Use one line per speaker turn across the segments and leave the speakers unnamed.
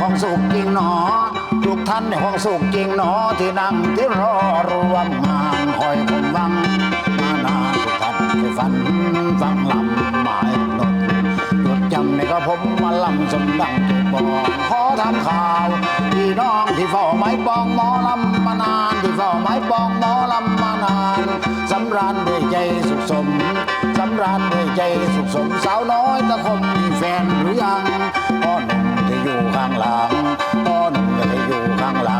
ห้องสุขจริงหนอ ทุกท่านในห้องสุขจริงหนอ ที่นั่งที่รอรวมงานคอยผมวังมานานทุกท่านไปฝันฟังลำหมายนดจดจำในกระผมมาลำสมดังจุดบอกขอทำข่าวพี่น้องที่เฝ้าไม้ปองหมอลำมานานที่เฝ้าไม้ปองหมอลำมานานสำราญด้วยใจสุขสมสำราญด้วยใจสุขสมสาวน้อยตะคมมีแฟนหรือยัง ข้างหลังพ่อหนุ่มที่อยู่ข้างหลัง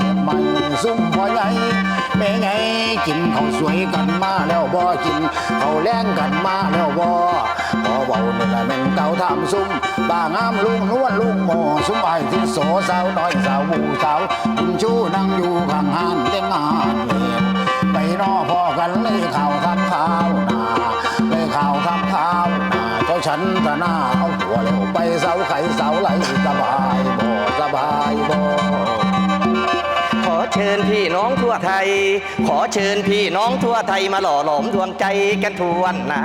ลำเตยใหม่ซุ่มพ่อใหญ่แม่ไงกินข้าสวยกันมาแล้วบ่กินเขาแรงกันมาแล้วบ่พอเบาเนี่ละแม่นเก่าทำซุ่มบ้างามลุงนวลลุงหมอซุ่มไอ้ที่โสสาวน้อยสาวหมูสาวคุณชูนั่งอยู่ข้างห้านแต่งงานเลียไปนอพ่อกันเลยข่าวทำข่าวนาเลยข่าวทำข่าวนาเจ้าฉันตะหน้าเอาหัวเร็วไปเสาไข่เสาไหลสบา
เชิญพี่น้องทั่วไทย ขอเชิญพี่น้องทั่วไทยมาหล่อหลอมดวงใจกันทวนนา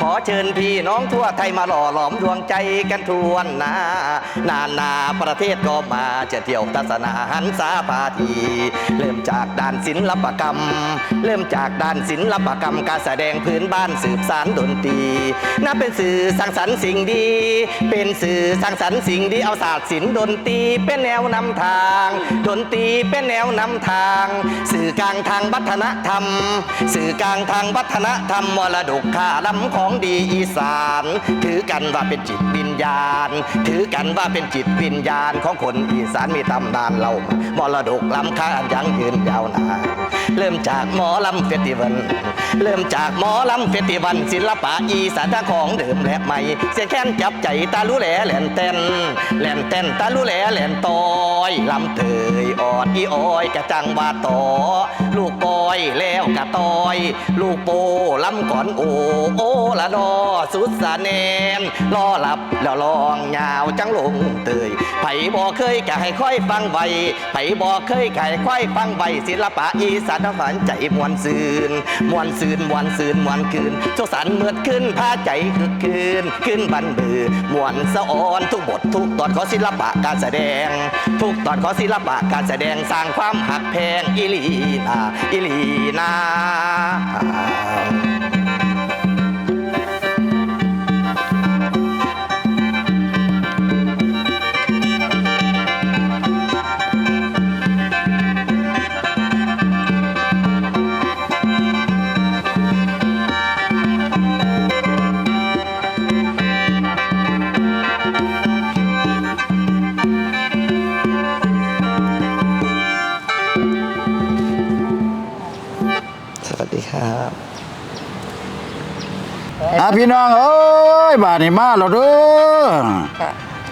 ขอเชิญพี่น้องทั่วไทยมาหล่อหลอมดวงใจกันทวนนานานาประเทศก็มาจะเที่ยวทัศนาหันษาพาทีเริ่มจากด้านศิลปกรรม เริ่มจากด้านศิลปกรรม การแสดงพื้นบ้านสืบสานดนตรีน่าเป็นสื่อสร้างสรรค์สิ่งดี เป็นสื่อสร้างสรรค์สิ่งดีเอาศาสตร์ศิลป์ดนตรีเป็นแนวนำทาง ดนตรีเป็นแนวนำทาง สื่อกลางทางวัฒนธรรม สื่อกลางทางวัฒนธรรมมรดกข้าล้ำของดีอีสาน ถือกันว่าเป็นจิตวิญญาณ ถือกันว่าเป็นจิตวิญญาณของคนอีสานมีตำนานเล่ามรดกล้ำค่ายังยืนยาวนาน เริ่มจากหมอลำเฟสติวัลเริ่มจากหมอลำเฟสติวัลศิลปะอีสานทั้งของเดิมและใหม่เสียงแค้นจับใจตาลุแหลแหลนเต้นแหลนเต้นตาลุแหลแหลนตอยลำเตยออดอีอ้อยกะจังว่าต่อลูกปอยแล้วกะตอย ลูกโปลำก่อนโอโอละนอสุดสะแนนรอหลับแล้วลองยาวจังลงเตยไผบ่เคยกะให้ค่อยฟังไวไผบ่เคยกะให้ค่อยฟังไวศิลปะอีสานฝันใจมวนซืนมวนซืนมวนซืนมวนคืนโชคสันเมื่อขึ้นพาใจคือคืนขึ้นบันบือมวนสะออนทุกบททุกตอนของศิลปะการแสดง ทุกตอนของศิลปะการแสดงสร้างความหักแพงอิลีนาอิลีนา
อะพี่น้องเอ้ยบาดนี้มาแล้วเด้อ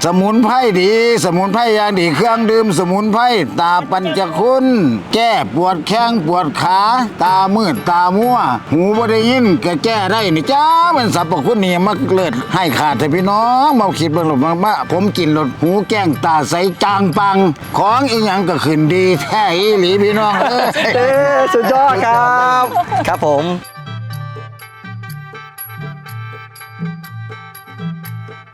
สมุนไพรดี สมุนไพรอย่างดีเครื่องดื่ม สมุนไพรตาปัญจคุณ แก้ปวดแข้งปวดขา ตามืดตามัว หูบ่ได้ยินก็แก้ได้นี่จ้ามันสรรพคุณนี่มักเลิศให้ขาดแต่พี่น้องมาคิดเบิ่งหลบมามาผมกินรถหูแก้งตาใสจางปัง ของอีหยังก็ขึ้นดีแท้อีหลีพี่น้องเอ้ย
เอ้สุดยอดครับ ครับผม